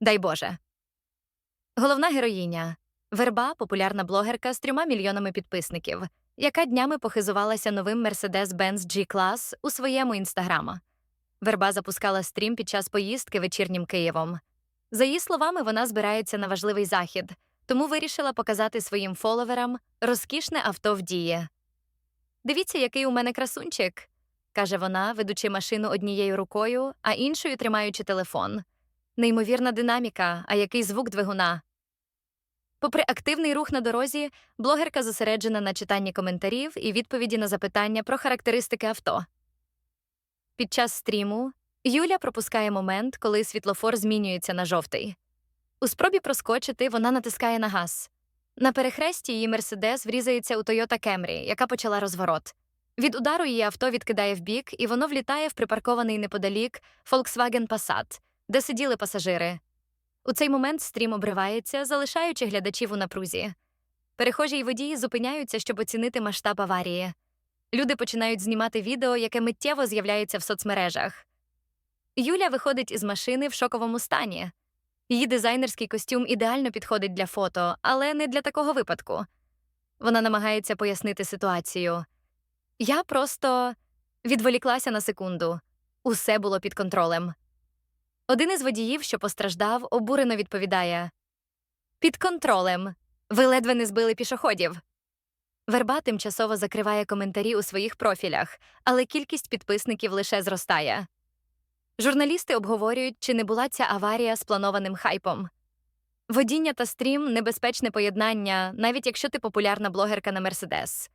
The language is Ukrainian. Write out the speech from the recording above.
Дай Боже. Головна героїня Верба, популярна блогерка з трьома мільйонами підписників, яка днями похизувалася новим Mercedes-Benz G-Class у своєму інстаграма. Верба запускала стрім під час поїздки вечірнім Києвом. За її словами, вона збирається на важливий захід, тому вирішила показати своїм фоловерам розкішне авто в дії. Дивіться, який у мене красунчик, каже вона, ведучи машину однією рукою, а іншою тримаючи телефон. Неймовірна динаміка, а який звук двигуна. Попри активний рух на дорозі, блогерка зосереджена на читанні коментарів і відповіді на запитання про характеристики авто. Під час стріму Юля пропускає момент, коли світлофор змінюється на жовтий. У спробі проскочити вона натискає на газ. На перехресті її Мерседес врізається у Toyota Camry, яка почала розворот. Від удару її авто відкидає вбік, і воно влітає в припаркований неподалік Volkswagen Passat, де сиділи пасажири. У цей момент стрім обривається, залишаючи глядачів у напрузі. Перехожі й водії зупиняються, щоб оцінити масштаб аварії. Люди починають знімати відео, яке миттєво з'являється в соцмережах. Юля виходить із машини в шоковому стані. Її дизайнерський костюм ідеально підходить для фото, але не для такого випадку. Вона намагається пояснити ситуацію. Я просто відволіклася на секунду. Усе було під контролем. Один із водіїв, що постраждав, обурено відповідає: Під контролем. Ви ледве не збили пішоходів. Верба тимчасово закриває коментарі у своїх профілях, але кількість підписників лише зростає. Журналісти обговорюють, чи не була ця аварія спланованим хайпом. Водіння та стрім небезпечне поєднання, навіть якщо ти популярна блогерка на Мерседес.